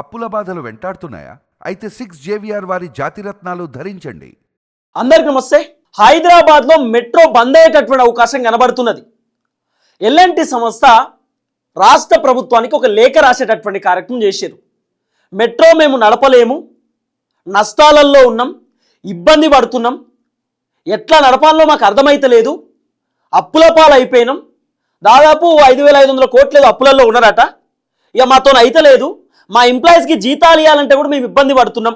అప్పుల బాధలు వెంటాడుతున్నాయా? అయితే సిక్స్ జేవిఆర్ వారి జాతిరత్నాలు ధరించండి. అందరికి నమస్తే. హైదరాబాద్లో మెట్రో బంద్ అయ్యేటటువంటి అవకాశం కనబడుతున్నది. ఎల్ఎన్టి సంస్థ రాష్ట్ర ప్రభుత్వానికి ఒక లేఖ రాసేటటువంటి కార్యక్రమం చేశారు. మెట్రో మేము నడపలేము. నష్టాలలో ఉన్నాం. ఇబ్బంది పడుతున్నాం. ఎట్లా నడపాలో మాకు అర్థమైతలేదు అప్పుల పాలు అయిపోయినాం దాదాపు ఐదు వేల ఐదు వందల కోట్లు అప్పులలో ఉన్నారట. ఇక మాతో అయితలేదు మా ఎంప్లాయీస్కి జీతాలు ఇవ్వాలంటే కూడా మేము ఇబ్బంది పడుతున్నాం.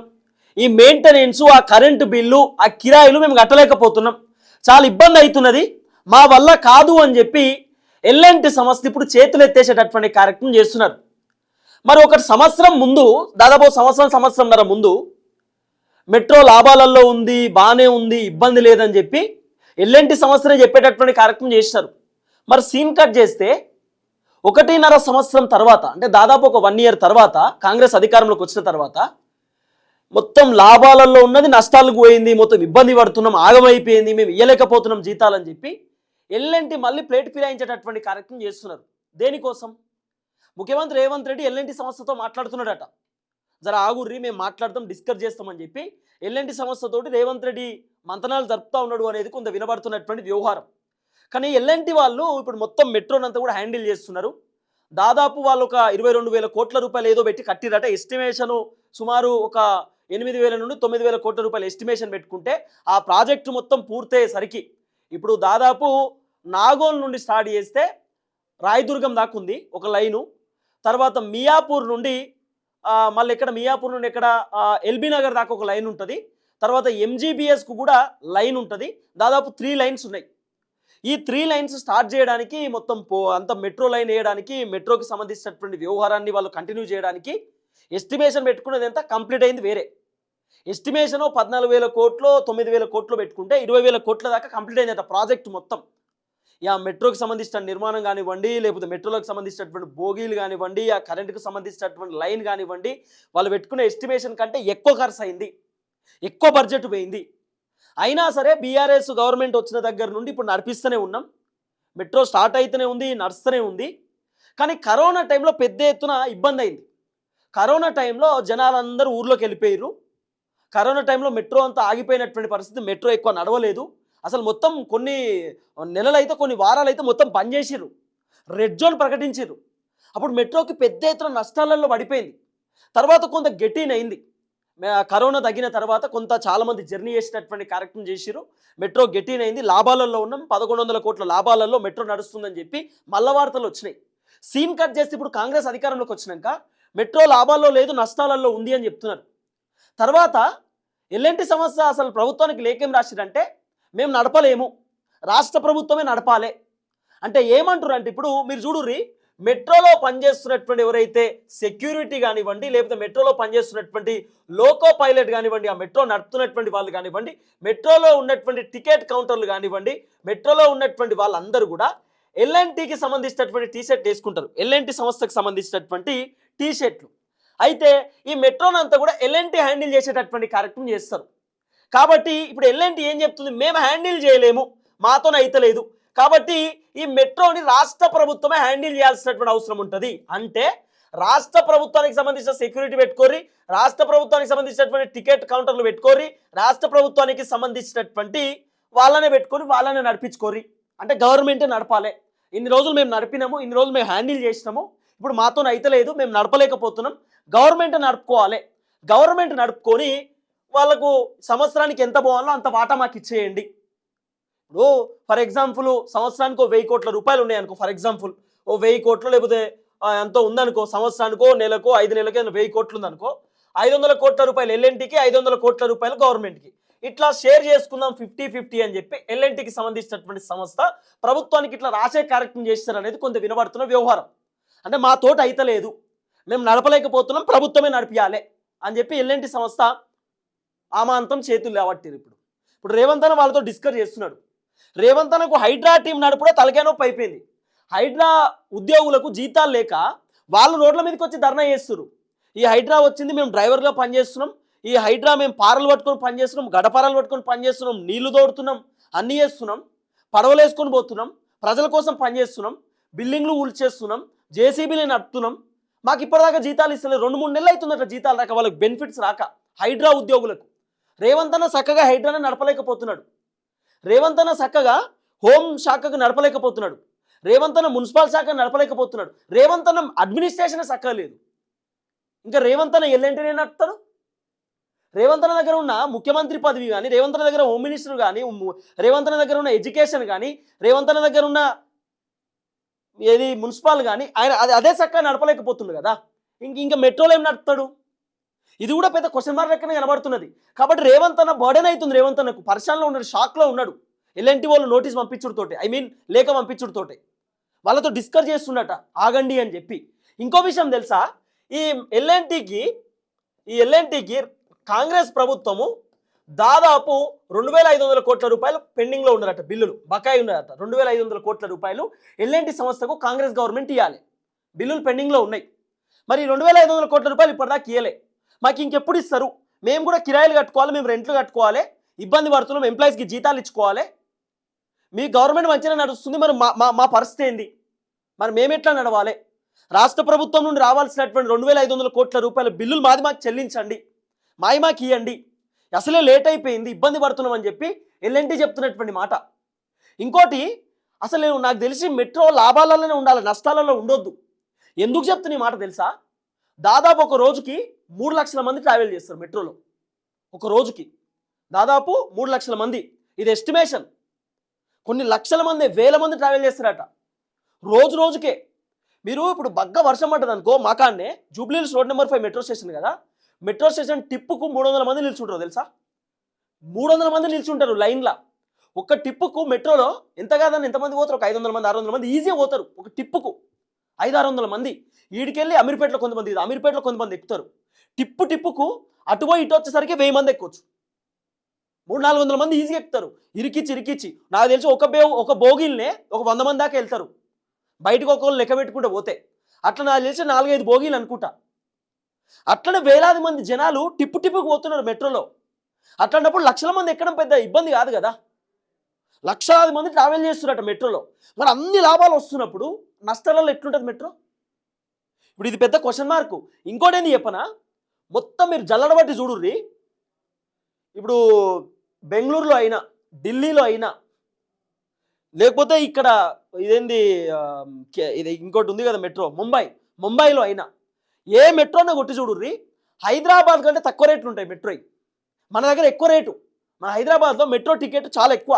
ఈ మెయింటెనెన్స్ ఆ కరెంటు బిల్లు ఆ కిరాయిలు మేము కట్టలేకపోతున్నాం. చాలా ఇబ్బంది అవుతున్నది. మా వల్ల కాదు అని చెప్పి ఎల్ఎన్టి సంస్థ ఇప్పుడు చేతులు ఎత్తేసేటటువంటి కార్యక్రమం చేస్తున్నారు. మరి ఒక సంవత్సరం ముందు దాదాపు సంవత్సరం సంవత్సరంన్నర ముందు మెట్రో లాభాలలో ఉంది బాగానే ఉంది ఇబ్బంది లేదని చెప్పి ఎల్ఎన్టి సంవత్సరం చెప్పేటటువంటి కార్యక్రమం చేసినారు మరి సీన్ కట్ చేస్తే ఒకటిన్నర సంవత్సరం తర్వాత అంటే దాదాపు ఒక వన్ ఇయర్ తర్వాత కాంగ్రెస్ అధికారంలోకి వచ్చిన తర్వాత మొత్తం లాభాలలో ఉన్నది నష్టాలకు పోయింది మొత్తం ఇబ్బంది పడుతున్నాం ఆగమైపోయింది మేము ఇయ్యలేకపోతున్నాం జీతాలని చెప్పి ఎల్ఎన్టీ మళ్ళీ ప్లేట్ ఫిరాయించేటటువంటి కార్యక్రమం చేస్తున్నారు. దేనికోసం? ముఖ్యమంత్రి రేవంత్ రెడ్డి ఎల్ఎన్టీ సంస్థతో మాట్లాడుతున్నాడట. జర ఆగుర్రి మేము మాట్లాడతాం డిస్కస్ చేస్తామని చెప్పి ఎల్ఎన్టీ సంస్థతోటి రేవంత్ రెడ్డి మంతనాలు జరుపుతా ఉన్నాడు అనేది కొంత వినబడుతున్నటువంటి వ్యవహారం. కానీ ఎల్ఎన్టీ వాళ్ళు ఇప్పుడు మొత్తం మెట్రోనంతా కూడా హ్యాండిల్ చేస్తున్నారు. దాదాపు వాళ్ళు ఒక ఇరవై రెండు వేల కోట్ల రూపాయలు ఏదో పెట్టి కట్టిరట ఎస్టిమేషను సుమారు ఒక ఎనిమిది వేల నుండి తొమ్మిది వేల కోట్ల రూపాయల ఎస్టిమేషన్ పెట్టుకుంటే ఆ ప్రాజెక్టు మొత్తం పూర్తయ్యేసరికి ఇప్పుడు దాదాపు నాగోల్ నుండి స్టార్ట్ చేస్తే రాయదుర్గం దాకా ఉంది ఒక లైను. తర్వాత మియాపూర్ నుండి మళ్ళీ ఇక్కడ మియాపూర్ నుండి ఇక్కడ ఎల్బీ నగర్ దాకా ఒక లైన్ ఉంటుంది. తర్వాత ఎంజీబీఎస్కు కూడా లైన్ ఉంటుంది. దాదాపు త్రీ లైన్స్ ఉన్నాయి. ఈ త్రీ లైన్స్ స్టార్ట్ చేయడానికి మొత్తం పో అంత మెట్రో లైన్ వేయడానికి మెట్రోకి సంబంధించినటువంటి వ్యవహారాన్ని వాళ్ళు కంటిన్యూ చేయడానికి ఎస్టిమేషన్ పెట్టుకున్నది ఎంత? కంప్లీట్ అయింది వేరే. ఎస్టిమేషన్ పద్నాలుగు వేల కోట్లు తొమ్మిది వేల కోట్లు పెట్టుకుంటే ఇరవై వేల కోట్ల దాకా కంప్లీట్ అయిందట ప్రాజెక్ట్ మొత్తం. ఆ మెట్రోకి సంబంధించిన నిర్మాణం కానివ్వండి లేకపోతే మెట్రోలకు సంబంధించినటువంటి బోగీలు కానివ్వండి ఆ కరెంటుకు సంబంధించినటువంటి లైన్ కానివ్వండి వాళ్ళు పెట్టుకునే ఎస్టిమేషన్ కంటే ఎక్కువ ఖర్చు అయింది. ఎక్కువ బడ్జెట్ పోయింది. అయినా సరే బీఆర్ఎస్ గవర్నమెంట్ వచ్చిన దగ్గర నుండి ఇప్పుడు నడిపిస్తూనే ఉన్నాం. మెట్రో స్టార్ట్ అయితేనే ఉంది నడుస్తూనే ఉంది. కానీ కరోనా టైంలో పెద్ద ఎత్తున ఇబ్బంది అయింది కరోనా టైంలో జనాలందరూ ఊర్లోకి వెళ్ళిపోయారు కరోనా టైంలో మెట్రో అంతా ఆగిపోయినటువంటి పరిస్థితి మెట్రో ఎక్కువ నడవలేదు. అసలు మొత్తం కొన్ని నెలలు అయితే కొన్ని వారాలైతే మొత్తం బంద్ చేసిర్రు. రెడ్ జోన్ ప్రకటించారు అప్పుడు మెట్రోకి పెద్ద ఎత్తున నష్టాలలో పడిపోయింది. తర్వాత కొంత గెటీన్ అయింది. కరోనా తగ్గిన తర్వాత కొంత చాలామంది జర్నీ చేసేటటువంటి కార్యక్రమం చేసిరు మెట్రో గెటీన్ అయింది. లాభాలలో ఉన్నాం. పదకొండు వందల కోట్ల లాభాలలో మెట్రో నడుస్తుందని చెప్పి మల్ల వార్తలు వచ్చినాయి. సీన్ కట్ చేస్తే ఇప్పుడు కాంగ్రెస్ అధికారంలోకి వచ్చినాక మెట్రో లాభాల్లో లేదు నష్టాలలో ఉంది అని చెప్తున్నారు. తర్వాత ఎల్ఎన్టి సమస్య అసలు ప్రభుత్వానికి లేకేం రాసిరంటే మేము నడపలేము. రాష్ట్ర ప్రభుత్వమే నడపాలి. అంటే ఏమంటారు అంటే ఇప్పుడు మీరు చూడుర్రి మెట్రోలో పనిచేస్తున్నటువంటి ఎవరైతే సెక్యూరిటీ కానివ్వండి లేకపోతే మెట్రోలో పనిచేస్తున్నటువంటి లోకో పైలట్ కానివ్వండి ఆ మెట్రో నడుపుతున్నటువంటి వాళ్ళు కానివ్వండి మెట్రోలో ఉన్నటువంటి టికెట్ కౌంటర్లు కానివ్వండి మెట్రోలో ఉన్నటువంటి వాళ్ళందరూ కూడా ఎల్ఎన్టీకి సంబంధించినటువంటి టీ షర్ట్ వేసుకుంటారు. ఎల్ఎన్టీ సంస్థకు సంబంధించినటువంటి టీ షర్ట్లు. అయితే ఈ మెట్రోనంతా కూడా ఎల్ఎన్టీ హ్యాండిల్ చేసేటటువంటి కార్యక్రమం చేస్తారు. కాబట్టి ఇప్పుడు ఎల్ఎన్టీ ఏం చెప్తుంది? మేము హ్యాండిల్ చేయలేము. మాతోనే అయితలేదు. కాబట్టి ఈ మెట్రోని రాష్ట్ర ప్రభుత్వమే హ్యాండిల్ చేయాల్సినటువంటి అవసరం ఉంటుంది. అంటే రాష్ట్ర ప్రభుత్వానికి సంబంధించిన సెక్యూరిటీ పెట్టుకోరి రాష్ట్ర ప్రభుత్వానికి సంబంధించినటువంటి టికెట్ కౌంటర్లు పెట్టుకోరి రాష్ట్ర ప్రభుత్వానికి సంబంధించినటువంటి వాళ్ళనే పెట్టుకొని వాళ్ళనే నడిపించుకోరి. అంటే గవర్నమెంటే నడపాలి. ఇన్ని రోజులు మేము నడిపినాము ఇన్ని రోజులు మేము హ్యాండిల్ చేసినాము ఇప్పుడు మాతో అయితలేదు మేము నడపలేకపోతున్నాం గవర్నమెంట్ నడుపుకోవాలి. గవర్నమెంట్ నడుపుకొని వాళ్ళకు సంవత్సరానికి ఎంత పోవాలో అంత వాటా మాకు ఇచ్చేయండి. ఇప్పుడు ఫర్ ఎగ్జాంపుల్ సంవత్సరానికి ఓ వెయ్యి కోట్ల రూపాయలు ఉన్నాయి అనుకో ఫర్ ఎగ్జాంపుల్ ఓ వెయ్యి కోట్లు లేకపోతే ఎంతో ఉందనుకో సంవత్సరానికో నెలకో ఐదు నెలలకో ఏదైనా వెయ్యి కోట్లు ఉందనుకో ఐదు వందల కోట్ల రూపాయలు ఎల్ఎన్టీకి ఐదు వందల కోట్ల రూపాయలు గవర్నమెంట్కి. ఇట్లా షేర్ చేసుకుందాం ఫిఫ్టీ ఫిఫ్టీ అని చెప్పి ఎల్ఎన్టీకి సంబంధించినటువంటి సంస్థ ప్రభుత్వానికి ఇట్లా రాసే కార్యక్రమం చేస్తారు అనేది కొంత వినబడుతున్న వ్యవహారం. అంటే మా తోట అయితలేదు మేము నడపలేకపోతున్నాం ప్రభుత్వమే నడిపియాలి అని చెప్పి ఎల్ఎన్టీ సంస్థ ఆమాంతం చేతులు లేవట్టారు ఇప్పుడు. ఇప్పుడు రేవంత్ వాళ్ళతో డిస్కస్ చేస్తున్నాడు. రేవంత్ అన్నకు హైడ్రా టీం నడుపుడే తలకే నొప్పి అయిపోయింది. హైడ్రా ఉద్యోగులకు జీతాలు లేక వాళ్ళు రోడ్ల మీదకి వచ్చి ధర్నా చేస్తున్నారు ఈ హైడ్రా వచ్చింది మేము డ్రైవర్గా పనిచేస్తున్నాం. ఈ హైడ్రా మేము పారలు పట్టుకొని పనిచేస్తున్నాం గడపారాలు పట్టుకొని పనిచేస్తున్నాం నీళ్ళు తోడుతున్నాం అన్నీ చేస్తున్నాం. పడవలు వేసుకొని పోతున్నాం ప్రజల కోసం పనిచేస్తున్నాం బిల్డింగ్లు ఊల్చేస్తున్నాం జేసీబీలు నడుపుతున్నాం. మాకు ఇప్పటిదాకా జీతాలు ఇస్తలేదు. రెండు మూడు నెలలు అవుతుందట జీతాలు రాక వాళ్ళకి బెనిఫిట్స్ రాక హైడ్రా ఉద్యోగులకు. రేవంత్ అన్న చక్కగా హైడ్రానే నడపలేకపోతున్నాడు. రేవంత్ అన్న చక్కగా హోం శాఖకు నడపలేకపోతున్నాడు. రేవంత్ అన్న మున్సిపల్ శాఖ నడపలేకపోతున్నాడు. రేవంత్ అన్న అడ్మినిస్ట్రేషన్ చక్కగా లేదు ఇంకా రేవంత్ అన్న ఎల్లంటినే నడుపుతాడు? రేవంత్ అన్న దగ్గర ఉన్న ముఖ్యమంత్రి పదవి కానీ రేవంత్ అన్న దగ్గర హోమ్ మినిస్టర్ కానీ రేవంతన రేవంత్ అన్న దగ్గర ఉన్న ఎడ్యుకేషన్ కానీ రేవంత్ అన్న దగ్గర ఉన్న ఏది మున్సిపల్ కానీ ఆయన అదే చక్కగా నడపలేకపోతుండు కదా. ఇంక ఇంకా మెట్రోలో ఏం నడుపుతాడు? ఇది కూడా పెద్ద క్వశ్చన్ మార్క్ లెక్కనే కనబడుతున్నది. కాబట్టి రేవంత్ అన్న బర్డెన్ అవుతుంది రేవంత్ అన్నకు పరిశాలలో ఉన్నాడు షాక్లో ఉన్నాడు. ఎల్ఎన్టీ వాళ్ళు నోటీస్ పంపించుడుతోటే ఐ మీన్ లేఖ పంపించుడుతోటే వాళ్ళతో డిస్కస్ చేస్తుండట ఆగండి అని చెప్పి. ఇంకో విషయం తెలుసా? ఈ ఎల్ఎన్టీకి ఈ ఎల్ఎన్టీకి కాంగ్రెస్ ప్రభుత్వము దాదాపు రెండు వేల ఐదు వందల కోట్ల రూపాయలు పెండింగ్లో ఉన్నారట బిల్లులు. బకాయి ఉన్నారట రెండు వేల ఐదు వందల కోట్ల రూపాయలు ఎల్ఎన్టీ సంస్థకు కాంగ్రెస్ గవర్నమెంట్ ఇవ్వాలి బిల్లులు పెండింగ్లో ఉన్నాయి. మరి రెండు వేల ఐదు వందల కోట్ల రూపాయలు ఇప్పటిదాకా ఇవ్వలే మాకు ఇంకెప్పుడు ఇస్తారు? మేము కూడా కిరాయిలు కట్టుకోవాలి మేము రెంట్లు కట్టుకోవాలి ఇబ్బంది పడుతున్నాం ఎంప్లాయీస్కి జీతాలు ఇచ్చుకోవాలి. మీ గవర్నమెంట్ మంచిగా నడుస్తుంది మరి మా మా మా పరిస్థితి ఏంది? మరి మేము ఎట్లా నడవాలి? రాష్ట్ర ప్రభుత్వం నుండి రావాల్సినటువంటి రెండు వేల ఐదు వందల కోట్ల రూపాయల బిల్లులు మాది మాకు చెల్లించండి. మాయి మాకు ఇవ్వండి అసలే లేట్ అయిపోయింది ఇబ్బంది పడుతున్నాం అని చెప్పి ఎల్ఎన్టీ చెప్తున్నటువంటి మాట. ఇంకోటి అసలు నేను నాకు తెలిసి మెట్రో లాభాలలోనే ఉండాలి నష్టాలలో ఉండొద్దు. ఎందుకు చెప్తున్నా ఈ మాట తెలుసా? దాదాపు ఒక రోజుకి మూడు లక్షల మంది ట్రావెల్ చేస్తారు మెట్రోలో ఒక రోజుకి. దాదాపు మూడు లక్షల మంది. ఇది ఎస్టిమేషన్ కొన్ని లక్షల మంది వేల మంది ట్రావెల్ చేస్తారట. రోజు రోజుకే. మీరు ఇప్పుడు బగ్గ వర్షం పడ్డది అనుకో మాకాన్నే Jubilee Hills road number five metro station కదా. మెట్రో స్టేషన్ టిప్పుకు మూడు వందల మంది నిల్చుంటారు తెలుసా? మూడు వందల మంది నిల్చుంటారు లైన్లో ఒక టిప్పుకు మెట్రోలో ఎంత కాదని ఎంతమంది పోతారు? ఒక ఐదు వందల మంది ఆరు వందల మంది ఈజీగా పోతారు. ఒక టిప్పుకు ఐదు ఆరు వందల మంది. ఈడికెళ్ళి అమీర్పేటలో కొంతమంది ఇది అమీర్పేటలో కొంతమంది ఎక్కుతారు. టిప్పు టిప్పుకు అటు పోయి ఇటు వచ్చేసరికి వెయ్యి మంది ఎక్కొచ్చు. మూడు నాలుగు వందల మంది ఈజీగా ఎక్కుతారు. ఇరికిచ్చి ఇరికిచ్చి. నాకు తెలిసి ఒక బే ఒక బోగిల్నే ఒక వంద మంది దాకా వెళ్తారు. బయటకు ఒకళ్ళు లెక్క పెట్టుకుంటూ పోతే. అట్లా నాకు తెలిసి నాలుగైదు బోగీలు అనుకుంటా. అట్లనే వేలాది మంది జనాలు టిప్పు టిప్పుకు పోతున్నారు మెట్రోలో. అట్లాంటప్పుడు లక్షల మంది ఎక్కడం పెద్ద ఇబ్బంది కాదు కదా. లక్షలాది మంది ట్రావెల్ చేస్తున్నారట మెట్రోలో. మరి అన్ని లాభాలు వస్తున్నప్పుడు నష్టాలలో ఎట్లుంటుంది మెట్రో? ఇప్పుడు ఇది పెద్ద క్వశ్చన్ మార్కు. ఇంకోటి ఏంది చెప్పనా? మొత్తం మీరు జల్లడబట్టి చూడుర్రి. ఇప్పుడు బెంగళూరులో అయినా ఢిల్లీలో అయినా లేకపోతే ఇక్కడ ఇదేంది ఇది ఇంకోటి ఉంది కదా మెట్రో ముంబై ముంబైలో అయినా ఏ మెట్రోనే కొట్టి చూడుర్రి. హైదరాబాద్ కంటే తక్కువ రేట్లు ఉంటాయి మెట్రో మన దగ్గర ఎక్కువ రేటు. మన హైదరాబాద్లో మెట్రో టికెట్ చాలా ఎక్కువ.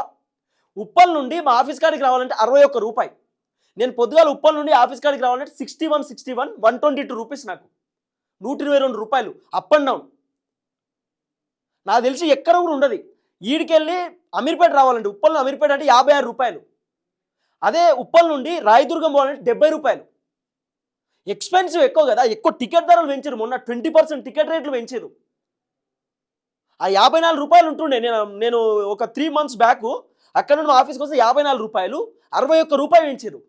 ఉప్పల్ నుండి మా ఆఫీస్ కాడికి రావాలంటే అరవై ఒక్క రూపాయి. నేను పొద్దుగాల ఉప్పల్ నుండి ఆఫీస్ కాడికి రావాలంటే sixty one sixty one one twenty two rupees నాకు. నూట ఇరవై రెండు రూపాయలు అప్ అండ్ డౌన్ నాకు తెలిసి ఎక్కడ కూడా ఉండదు. ఈడికెళ్ళి అమీర్పేట రావాలంటే ఉప్పల్ అమీర్పేట అంటే యాభై ఆరు రూపాయలు. అదే ఉప్పల్ నుండి రాయదుర్గం పోవాలంటే డెబ్బై రూపాయలు. ఎక్స్పెన్సివ్ ఎక్కువ కదా. ఎక్కువ టికెట్ ధరలు పెంచారు మొన్న ట్వంటీ పర్సెంట్ టికెట్ రేట్లు పెంచారు ఆ యాభై నాలుగు రూపాయలు ఉంటుండే. నేను నేను ఒక త్రీ మంత్స్ బ్యాక్ అక్కడ నుండి మా ఆఫీస్కి వస్తే యాభై నాలుగు రూపాయలు అరవై ఒక్క రూపాయలు పెంచారు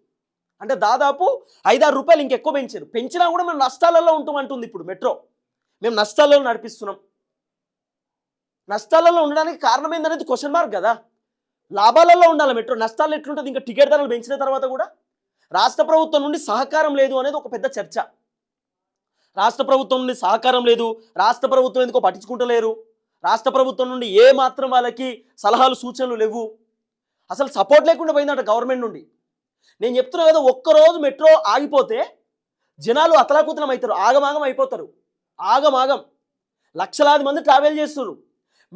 అంటే దాదాపు ఐదారు రూపాయలు ఇంకెక్కువ పెంచారు. పెంచినా కూడా మేము నష్టాలలో ఉంటామంటుంది ఇప్పుడు మెట్రో. మేము నష్టాలలో నడిపిస్తున్నాం. నష్టాలలో ఉండడానికి కారణం ఏందనేది క్వశ్చన్ మార్క్ కదా. లాభాలలో ఉండాలి మెట్రో. నష్టాలు ఎట్లుంటుంది? ఇంకా టికెట్ ధరలు పెంచిన తర్వాత కూడా రాష్ట్ర ప్రభుత్వం నుండి సహకారం లేదు అనేది ఒక పెద్ద చర్చ. రాష్ట్ర ప్రభుత్వం నుండి సహకారం లేదు. రాష్ట్ర ప్రభుత్వం ఎందుకో పట్టించుకుంటలేరు. రాష్ట్ర ప్రభుత్వం నుండి ఏ మాత్రం వాళ్ళకి సలహాలు సూచనలు లేవు. అసలు సపోర్ట్ లేకుండా పోయిందట గవర్నమెంట్ నుండి. నేను చెప్తున్నా కదా ఒక్కరోజు మెట్రో ఆగిపోతే జనాలు అతలాకుతలం అవుతారు ఆగమాగం అయిపోతారు. ఆగమాగం. లక్షలాది మంది ట్రావెల్ చేస్తున్నారు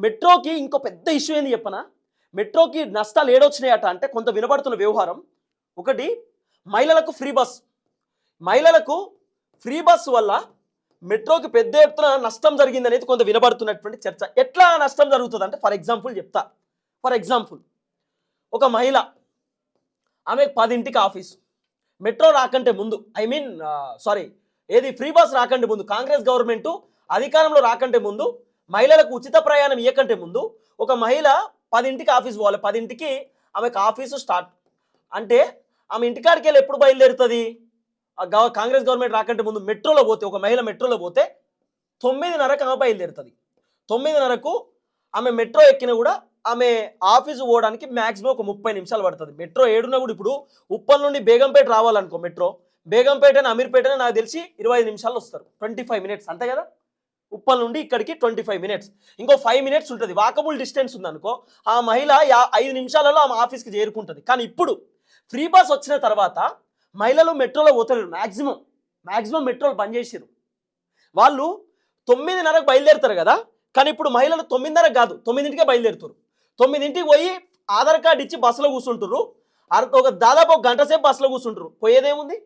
మెట్రోకి ఇంకో పెద్ద ఇష్యూ ఏంది చెప్పనా? మెట్రోకి నష్టాలు ఏడొచ్చినాయట అంటే కొంత వినబడుతున్న వ్యవహారం. ఒకటి మహిళలకు ఫ్రీ బస్ మహిళలకు ఫ్రీ బస్ వల్ల మెట్రోకి పెద్ద ఎత్తున నష్టం జరిగింది అనేది కొంత వినబడుతున్నటువంటి చర్చ. ఎట్లా నష్టం జరుగుతుంది అంటే ఫర్ ఎగ్జాంపుల్ చెప్తా. ఫర్ ఎగ్జాంపుల్ ఒక మహిళ ఆమె పదింటికి ఆఫీస్. మెట్రో రాకంటే ముందు ఐ మీన్ సారీ ఏది ఫ్రీ బస్ రాకంటే ముందు కాంగ్రెస్ గవర్నమెంట్ అధికారంలో రాకంటే ముందు మహిళలకు ఉచిత ప్రయాణం ఇవ్వకంటే ముందు ఒక మహిళ పదింటికి ఆఫీస్ పోవాలి. పదింటికి ఆమెకు ఆఫీసు స్టార్ట్. అంటే ఆమె ఇంటికాడికి వెళ్ళి ఎప్పుడు బయలుదేరుతుంది? కాంగ్రెస్ గవర్నమెంట్ రాకంటే ముందు మెట్రోలో పోతే ఒక మహిళ మెట్రోలో పోతే తొమ్మిదిన్నరకు ఆమె బయలుదేరుతుంది. తొమ్మిదిన్నరకు ఆమె మెట్రో ఎక్కిన కూడా ఆమె ఆఫీసు పోవడానికి మ్యాక్సిమం ఒక ముప్పై నిమిషాలు పడుతుంది. మెట్రో ఏడున్నా కూడా ఇప్పుడు ఉప్పల్ నుండి బేగంపేట రావాలనుకో మెట్రో బేగంపేట అమీర్పేట నాకు తెలిసి ఇరవై నిమిషాలు వస్తారు. ట్వంటీ ఫైవ్ మినిట్స్ అంతే కదా? ఉప్పల్ నుండి ఇక్కడికి ట్వంటీ ఫైవ్ మినిట్స్. ఇంకో ఫైవ్ మినిట్స్ ఉంటుంది. వాకబుల్ డిస్టెన్స్ ఉందనుకో ఆ మహిళ యా ఐదు నిమిషాలలో ఆమె ఆఫీస్కి చేరుకుంటుంది. కానీ ఇప్పుడు ఫ్రీ బస్ వచ్చిన తర్వాత మహిళలు మెట్రోలో పోతలేరు మ్యాక్సిమం మ్యాక్సిమం మెట్రోలు బంద్ చేసారు వాళ్ళు తొమ్మిదిన్నరకు బయలుదేరుతారు కదా? కానీ ఇప్పుడు మహిళలు తొమ్మిదిన్నరకు కాదు తొమ్మిదింటికే బయలుదేరుతారు. తొమ్మిదింటికి పోయి ఆధార్ కార్డు ఇచ్చి బస్సులో కూర్చుంటారు ఒక దాదాపు ఒక గంట సేపు బస్సులో కూర్చుంటారు పోయేదేముంది?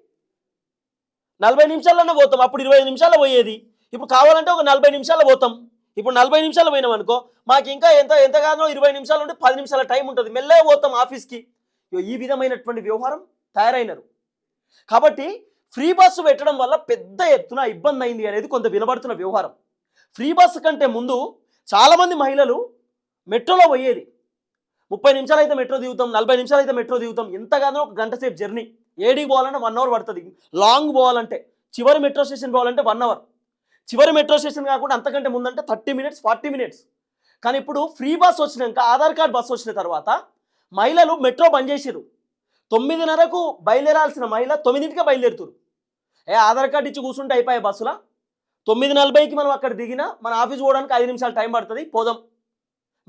నలభై నిమిషాల్లోనే పోతాం. అప్పుడు ఇరవై నిమిషాల్లో పోయేది. ఇప్పుడు కావాలంటే ఒక నలభై నిమిషాల్లో పోతాం. ఇప్పుడు నలభై నిమిషాలు పోయినాం అనుకో మాకు ఇంకా ఎంత ఎంతగానో ఇరవై నిమిషాలు ఉంటే పది నిమిషాల టైం ఉంటుంది. మెల్లగా పోతాం ఆఫీస్కి. ఈ విధమైనటువంటి వ్యవహారం తయారైనారు. కాబట్టి ఫ్రీ బస్సు పెట్టడం వల్ల పెద్ద ఎత్తున ఇబ్బంది అయింది అనేది కొంత వినబడుతున్న వ్యవహారం. ఫ్రీ బస్సు కంటే ముందు చాలామంది మహిళలు మెట్రోలో పోయేది. ముప్పై నిమిషాలు అయితే మెట్రో దిగుతాం నలభై నిమిషాలు అయితే మెట్రో దిగుతాం ఎంతగానో ఒక గంట సేపు జర్నీ. ఏడికి పోవాలంటే వన్ అవర్ పడుతుంది. లాంగ్ పోవాలంటే చివరి మెట్రో స్టేషన్ పోవాలంటే వన్ అవర్ చివరి మెట్రో స్టేషన్ కాకుండా అంతకంటే ముందంటే థర్టీ మినిట్స్ ఫార్టీ మినిట్స్ కానీ ఇప్పుడు ఫ్రీ బస్ వచ్చినాక ఆధార్ కార్డ్ బస్ వచ్చిన తర్వాత మహిళలు మెట్రో బంద్ చేసారు తొమ్మిదిన్నరకు బయలుదేరాల్సిన మహిళ తొమ్మిదింటికే బయలుదేరుతారు ఏ ఆధార్ కార్డు ఇచ్చి కూర్చుంటే అయిపోయాయి బస్సులా తొమ్మిది నలభైకి మనం అక్కడ దిగినా మన ఆఫీస్ పోవడానికి ఐదు నిమిషాలు టైం పడుతుంది. పోదాం.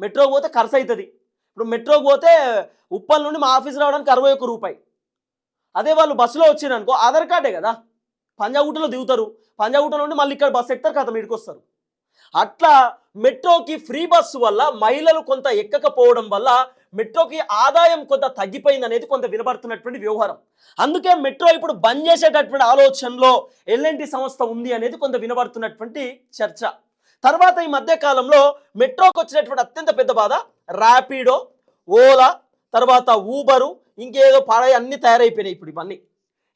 మెట్రో పోతే ఖర్చు అవుతుంది ఇప్పుడు మెట్రో పోతే ఉప్పల్ నుండి మా ఆఫీస్ రావడానికి అరవై ఒక్క రూపాయి. అదే వాళ్ళు బస్సులో వచ్చారు ఆధార్ కార్డే కదా. పంజాగుట్టలో దిగుతారు. పంజాగుట్ట నుండి మళ్ళీ ఇక్కడ బస్సు ఎక్కుతారు కదా మీడికి వస్తారు. అట్లా మెట్రోకి ఫ్రీ బస్సు వల్ల మహిళలు కొంత ఎక్కకపోవడం వల్ల మెట్రోకి ఆదాయం కొంత తగ్గిపోయింది అనేది కొంత వినబడుతున్నటువంటి వ్యవహారం. అందుకే మెట్రో ఇప్పుడు బంద్ చేసేటటువంటి ఆలోచనలో ఎల్ఎన్టీ సంస్థ ఉంది అనేది కొంత వినబడుతున్నటువంటి చర్చ. తర్వాత ఈ మధ్య కాలంలో మెట్రోకి వచ్చినటువంటి అత్యంత పెద్ద బాధ ర్యాపిడో ఓలా తర్వాత ఊబరు ఇంకేదో పాడై అన్ని తయారైపోయినాయి ఇప్పుడు ఇవన్నీ.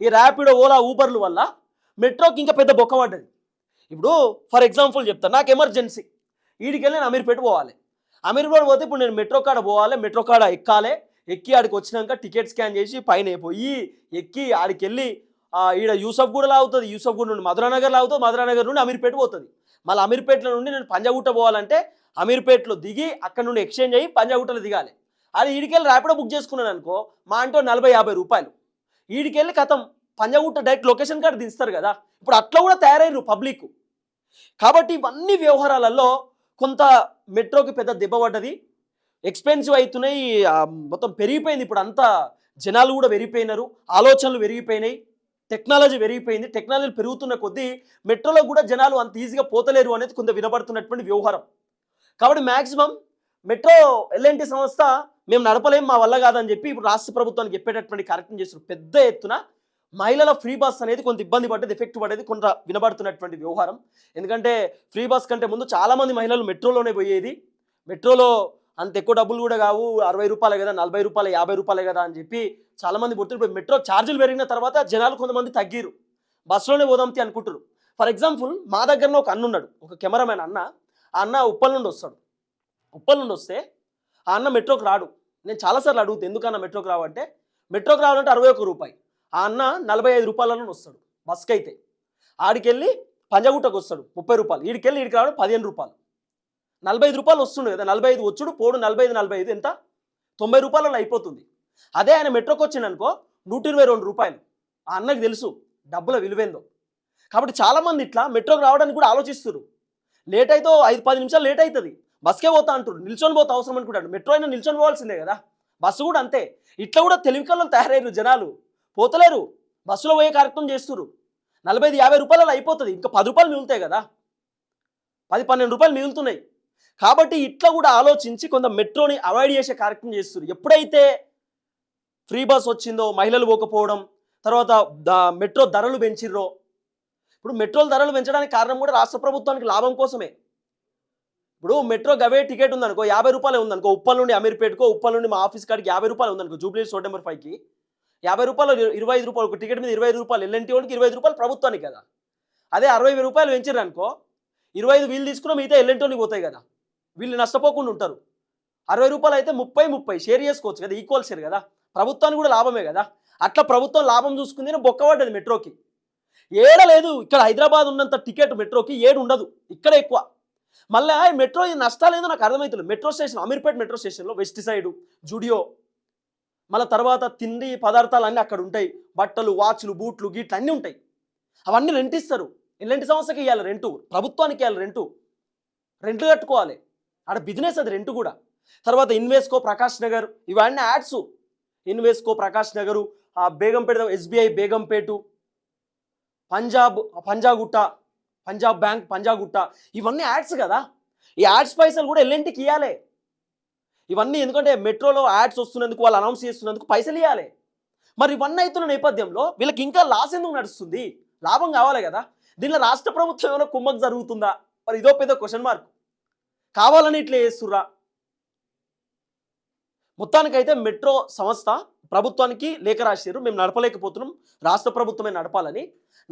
ఈ ర్యాపిడో ఓలా ఊబర్ల వల్ల మెట్రోకి ఇంకా పెద్ద బొక్క పడ్డది. ఇప్పుడు ఫర్ ఎగ్జాంపుల్ చెప్తాను నాకు ఎమర్జెన్సీ. వీడికి వెళ్ళి నేను అమీర్పేట పోవాలి. అమీర్పేట పోతే ఇప్పుడు నేను మెట్రో కాడ పోవాలి మెట్రో కాడ ఎక్కాలి. ఎక్కి ఆడికి వచ్చినాక టికెట్ స్కాన్ చేసి పైన అయిపోయి ఎక్కి ఆడికి వెళ్ళి ఆ, ఈడ యూసఫ్ కూడా లాగుతుంది యూసఫ్ కూడా నుండి మధురానగర్ లాగుతుంది మధురానగర్ నుండి అమీర్పేట పోతుంది. మళ్ళీ అమీర్పేటలో నుండి నేను పంజాగుట్ట పోవాలంటే అమీర్పేటలో దిగి అక్కడ నుండి ఎక్స్చేంజ్ అయ్యి పంజాగుట్టలో దిగాలి. అది ఈడికెళ్ళి ర్యాపిడో బుక్ చేసుకున్నాను అనుకో మా అంటో నలభై యాభై రూపాయలు. ఈడికెళ్ళి కథం పంజాగుట్ట డైరెక్ట్ లొకేషన్ కార్డు దించుతారు కదా. ఇప్పుడు అట్లా కూడా తయారయ్యారు పబ్లిక్ కాబట్టి ఇవన్నీ వ్యవహారాలలో కొంత మెట్రోకి పెద్ద దెబ్బ పడ్డది. ఎక్స్పెన్సివ్ అవుతున్నాయి మొత్తం పెరిగిపోయింది. ఇప్పుడు అంతా జనాలు కూడా పెరిగిపోయినారు ఆలోచనలు పెరిగిపోయినాయి. టెక్నాలజీ పెరిగిపోయింది టెక్నాలజీ పెరుగుతున్న కొద్దీ మెట్రోలో కూడా జనాలు అంత ఈజీగా పోతలేరు అనేది కొంత వినబడుతున్నటువంటి వ్యవహారం. కాబట్టి మ్యాక్సిమం మెట్రో ఎల్ఎన్టీ సంస్థ మేము నడపలేం మా వల్ల కాదని చెప్పి ఇప్పుడు రాష్ట్ర ప్రభుత్వానికి చెప్పేటటువంటి కార్యక్రమం చేస్తున్నారు. పెద్ద ఎత్తున మహిళల ఫ్రీ బస్ అనేది కొంత ఇబ్బంది పడ్డది ఎఫెక్ట్ పడేది కొంత వినబడుతున్నటువంటి వ్యవహారం. ఎందుకంటే ఫ్రీ బస్ కంటే ముందు చాలామంది మహిళలు మెట్రోలోనే పోయేది. మెట్రోలో అంత ఎక్కువ డబ్బులు కూడా కావు. అరవై రూపాయలే కదా నలభై రూపాయలు యాభై రూపాయలే కదా అని చెప్పి చాలామంది పుడుతున్నారు. ఇప్పుడు మెట్రో ఛార్జీలు పెరిగిన తర్వాత జనాలు కొంతమంది తగ్గిరు బస్సులోనే పోదాంతి అనుకుంటారు ఫర్ ఎగ్జాంపుల్ మా దగ్గర ఒక అన్న ఉన్నాడు ఒక కెమెరామెన్ అన్న. ఆ అన్న ఉప్పల్ నుండి వస్తాడు. ఉప్పల్ నుండి వస్తే ఆ అన్న మెట్రోకి రాడు. నేను చాలాసార్లు అడుగుతా ఎందుకన్నా మెట్రోకి రావంటే మెట్రోకి రావాలంటే అరవై ఒక్క రూపాయి. ఆ అన్న నలభై ఐదు రూపాయలలో వస్తాడు బస్కి అయితే ఆడికెళ్ళి పంజగుట్టకు వస్తాడు ముప్పై రూపాయలు. ఈడికెళ్ళి ఈడికి రావడం పదిహేను రూపాయలు. నలభై ఐదు రూపాయలు వస్తుండే కదా నలభై ఐదు వచ్చుడు పోడు నలభై ఐదు నలభై ఐదు ఎంత? తొంభై రూపాయలలో అయిపోతుంది. అదే ఆయన మెట్రోకి వచ్చిండనుకో నూట ఇరవై రెండు రూపాయలు. ఆ అన్నకి తెలుసు డబ్బుల విలువేందో. కాబట్టి చాలామంది ఇట్లా మెట్రోకి రావడానికి కూడా ఆలోచిస్తారు లేట్ అయితే ఐదు పది నిమిషాలు లేట్ అవుతుంది బస్కే పోతా అంటారు నిల్చొని పోతా అవసరం అనుకుంటాడు మెట్రో అయినా నిల్చొని పోవాల్సిందే కదా. బస్సు కూడా అంతే. ఇట్లా కూడా తెలివికల్లో తయారయ్యారు జనాలు. పోతలేరు. బస్సులో పోయే కార్యక్రమం చేస్తున్నారు నలభై ఐదు యాభై రూపాయలలో అయిపోతుంది. ఇంకా పది రూపాయలు మిగులుతాయి కదా. పది పన్నెండు రూపాయలు మిగులుతున్నాయి. కాబట్టి ఇట్లా కూడా ఆలోచించి కొంత మెట్రోని అవాయిడ్ చేసే కార్యక్రమం చేస్తున్నారు ఎప్పుడైతే ఫ్రీ బస్ వచ్చిందో మహిళలు పోకపోవడం తర్వాత మెట్రో ధరలు పెంచిర్రో ఇప్పుడు మెట్రోల ధరలు పెంచడానికి కారణం కూడా రాష్ట్ర ప్రభుత్వానికి లాభం కోసమే. ఇప్పుడు మెట్రో గవే టికెట్ ఉందనుకో యాభై రూపాయలు ఉందనుకో ఉప్పల్ నుండి అమీర్పేటకో ఉప్పల్ నుండి మా ఆఫీస్ కాడికి యాభై రూపాయలు ఉందనుకో జూబ్లీ రోడ్ నెంబర్ ఫైవ్కి యాభై రూపాయలు ఇరవై ఐదు రూపాయలు ఒక టికెట్ మీద ఇరవై ఐదు రూపాయలు ఎల్ఎన్టీ వాళ్ళకి ఇరవై ఐదు రూపాయలు ప్రభుత్వానికి కదా. అదే అరవై వేల రూపాయలు పెంచారు అనుకో ఇరవై ఐదు వీలు తీసుకున్నా మిగతా ఎల్ఎన్టీకి పోతాయి కదా. వీళ్ళు నష్టపోకుండా ఉంటారు. అరవై రూపాయలు అయితే ముప్పై ముప్పై షేర్ చేసుకోవచ్చు కదా ఈక్వల్ షేర్ కదా. ప్రభుత్వానికి కూడా లాభమే కదా. అట్లా ప్రభుత్వం లాభం చూసుకుంది బొక్కబడ్డది మెట్రోకి. ఏడ లేదు ఇక్కడ హైదరాబాద్ ఉన్నంత టికెట్ మెట్రోకి ఏడు ఉండదు ఇక్కడ ఎక్కువ. మళ్ళీ మెట్రో నష్టాలేదో నాకు అర్థమవుతుంది మెట్రో స్టేషన్ అమీర్పేట మెట్రో స్టేషన్లో వెస్ట్ సైడ్ జుడియో. మళ్ళీ తర్వాత తిండి పదార్థాలు అన్నీ అక్కడ ఉంటాయి. బట్టలు వాచ్లు బూట్లు గీట్లు అన్నీ ఉంటాయి. అవన్నీ రెంట్ ఇస్తారు ఎలాంటి సంస్థకి ఇవ్వాలి రెంటు. ప్రభుత్వానికి ఇవ్వాలి రెంటు. రెంట్లు కట్టుకోవాలి. ఆడ బిజినెస్ అది రెంట్ కూడా. తర్వాత ఇన్వెస్కో ప్రకాష్ నగర్ ఇవన్నీ యాడ్స్ ఇన్వెస్కో ప్రకాష్ నగరు ఆ బేగంపేట ఎస్బీఐ బేగంపేటు పంజాబ్ పంజాగుట్ట పంజాబ్ బ్యాంక్ పంజాగుట్ట ఇవన్నీ యాడ్స్ కదా. ఈ యాడ్స్ పైసలు కూడా ఎల్ఎన్టీకి ఇవ్వాలి ఇవన్నీ ఎందుకంటే మెట్రోలో యాడ్స్ వస్తున్నందుకు వాళ్ళు అనౌన్స్ చేస్తున్నందుకు పైసలు ఇవ్వాలి మరి ఇవన్నీ అవుతున్న నేపథ్యంలో వీళ్ళకి ఇంకా లాస్ ఎందుకు నడుస్తుంది? లాభం కావాలి కదా. దీనిలో రాష్ట్ర ప్రభుత్వం ఏమైనా కుమ్మకు జరుగుతుందా? మరి ఇదో పెద్ద క్వశ్చన్ మార్క్ కావాలని ఇట్లా చేస్తుర్రా. మొత్తానికైతే మెట్రో సంస్థ ప్రభుత్వానికి లేఖ రాశారు మేము నడపలేకపోతున్నాం. రాష్ట్ర ప్రభుత్వమే నడపాలని.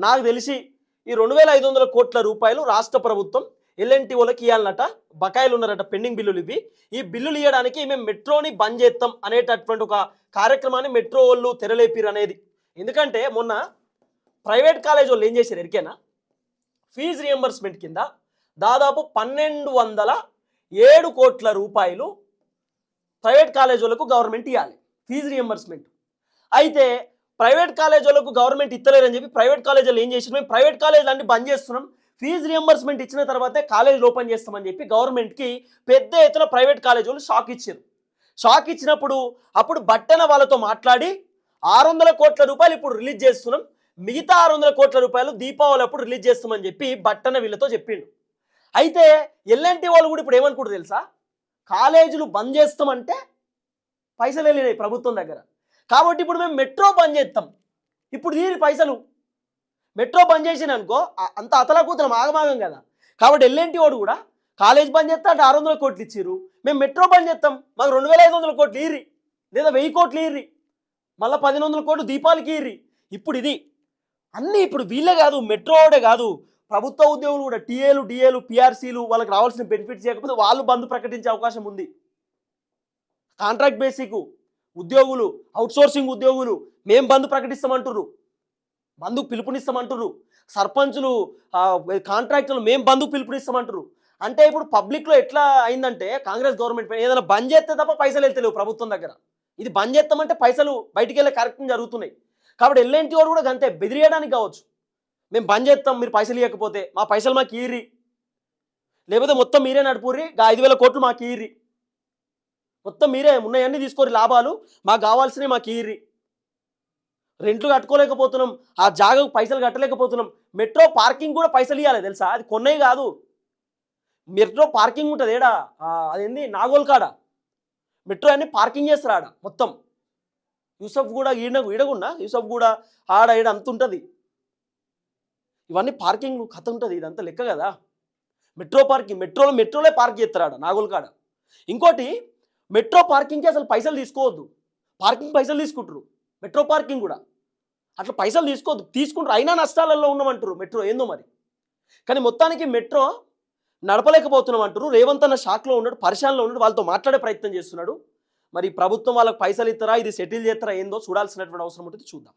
నాకు తెలిసి ఈ రెండు వేల ఐదు వందల కోట్ల రూపాయలు రాష్ట్ర ప్రభుత్వం ఎల్ఎన్టీ వాళ్ళకి ఇవ్వాలన్నట బకాయిలు ఉన్నారట పెండింగ్ బిల్లులు ఇవి ఈ బిల్లులు ఇవ్వడానికి మేము మెట్రోని బంద్ చేస్తాం అనేటటువంటి ఒక కార్యక్రమాన్ని మెట్రో వాళ్ళు తెరలేపిరు అనేది. ఎందుకంటే మొన్న ప్రైవేట్ కాలేజ్ వాళ్ళు ఏం చేశారు? ఎరికేనా? ఫీజు రియంబర్స్మెంట్ కింద దాదాపు పన్నెండు వందల ఏడు కోట్ల రూపాయలు ప్రైవేట్ కాలేజీలకు గవర్నమెంట్ ఇవ్వాలి ఫీజు రియంబర్స్మెంట్ అయితే ప్రైవేట్ కాలేజీలకు గవర్నమెంట్ ఇస్తలేరని చెప్పి ప్రైవేట్ కాలేజీలు ఏం చేసినాం మేము ప్రైవేట్ కాలేజీలు అన్ని బంద్ చేస్తున్నాం. ఫీజు రియంబర్స్మెంట్ ఇచ్చిన తర్వాతే కాలేజీలు ఓపెన్ చేస్తామని చెప్పి గవర్నమెంట్కి పెద్ద ఎత్తున ప్రైవేట్ కాలేజీలు వాళ్ళు షాక్ ఇచ్చారు. షాక్ ఇచ్చినప్పుడు అప్పుడు బట్టన వాళ్ళతో మాట్లాడి ఆరు వందల కోట్ల రూపాయలు ఇప్పుడు రిలీజ్ చేస్తున్నాం. మిగతా ఆరు వందల కోట్ల రూపాయలు దీపావళి అప్పుడు రిలీజ్ చేస్తామని చెప్పి బట్టన వీళ్ళతో చెప్పిండు. అయితే ఎల్ఎన్టీ వాళ్ళు కూడా ఇప్పుడు ఏమనుకుంటారు తెలుసా? కాలేజీలు బంద్ చేస్తామంటే పైసలు వెళ్ళినాయి ప్రభుత్వం దగ్గర. కాబట్టి ఇప్పుడు మేము మెట్రో బంద్ చేస్తాం. ఇప్పుడు దీని పైసలు. మెట్రో బంద్ చేసిన అనుకో అంత అతలకూతలం ఆగమాగం కదా. కాబట్టి ఎల్ఎన్టీ వాడు కూడా కాలేజ్ బంద్ చేస్తా అంటే ఆరు వందల కోట్లు ఇచ్చిర్రు. మేము మెట్రో బంద్ చేస్తాం. మాకు రెండు వేల ఐదు వందల కోట్లు ఈర్రి లేదా వెయ్యి కోట్లు ఈర్రి మళ్ళీ పదిహేను వందల కోట్లు దీపాలకి ఇర్రి. ఇప్పుడు ఇది. అన్నీ ఇప్పుడు వీళ్ళే కాదు మెట్రో వాడే కాదు. ప్రభుత్వ ఉద్యోగులు కూడా టీఏలు డిఏలు పిఆర్సీలు వాళ్ళకి రావాల్సిన బెనిఫిట్స్ చేయకపోతే వాళ్ళు బంద్ ప్రకటించే అవకాశం ఉంది. కాంట్రాక్ట్ బేసిక్ ఉద్యోగులు అవుట్సోర్సింగ్ ఉద్యోగులు మేం బంద్ ప్రకటిస్తామంటుర్రు. బంధు పిలుపునిస్తామంటుర్రు. సర్పంచులు కాంట్రాక్టులు మేం బంధు పిలుపునిస్తామంటారు అంటే ఇప్పుడు పబ్లిక్లో ఎట్లా అయిందంటే కాంగ్రెస్ గవర్నమెంట్ పైన ఏదైనా బంద్ చేస్తే తప్ప పైసలు వెళ్తలేవు ప్రభుత్వం దగ్గర. ఇది బంద్ చేస్తామంటే పైసలు బయటికి వెళ్ళే కార్యక్రమం జరుగుతున్నాయి. కాబట్టి ఎల్ఎన్టీ వాడు కూడా అంతే బెదిరియడానికి కావచ్చు. మేము బంద్ చేస్తాం మీరు పైసలు ఇవ్వకపోతే మా పైసలు మాకు ఈర్రి లేకపోతే మొత్తం మీరే నడుపుర్రి ఐదు వేల కోట్లు మాకు ఈర్రి మొత్తం మీరే ఉన్నాయన్నీ తీసుకోరు లాభాలు మాకు కావాల్సినవి మాకు ఈర్రి రెంట్లు కట్టుకోలేకపోతున్నాం ఆ జాగకు పైసలు కట్టలేకపోతున్నాం. మెట్రో పార్కింగ్ కూడా పైసలు ఇవ్వాలి తెలుసా? అది కొన్నవి కాదు. మెట్రో పార్కింగ్ ఉంటుంది ఏడా? అదేంది? నాగోల్ కాడ. మెట్రో అన్ని పార్కింగ్ చేస్తారు ఆడ మొత్తం. యూసఫ్ కూడా ఈడ ఈడగున్నా యూసఫ్ కూడా ఆడ ఈడ అంత ఉంటుంది. ఇవన్నీ పార్కింగ్ కథ ఉంటుంది ఇదంతా లెక్క కదా? మెట్రో పార్కింగ్ మెట్రోలో మెట్రోలే పార్క్ చేస్తారు ఆడ కాడ. ఇంకోటి మెట్రో పార్కింగ్కి అసలు పైసలు తీసుకోవద్దు. పార్కింగ్ పైసలు తీసుకుంటారు మెట్రో పార్కింగ్ కూడా. అట్లా పైసలు తీసుకోవద్దు. తీసుకుంటారు అయినా నష్టాలలో ఉన్నామంటారు మెట్రో ఏందో మరి? కానీ మొత్తానికి మెట్రో నడపలేకపోతున్నాం అంటారు రేవంత్ అన్న షాక్లో ఉన్నాడు పరిశాలలో ఉన్నాడు వాళ్ళతో మాట్లాడే ప్రయత్నం చేస్తున్నాడు. మరి ప్రభుత్వం వాళ్ళకి పైసలు ఇస్తారా ఇది సెటిల్ చేస్తారా ఏందో చూడాల్సినటువంటి అవసరం ఉంటుంది చూద్దాం.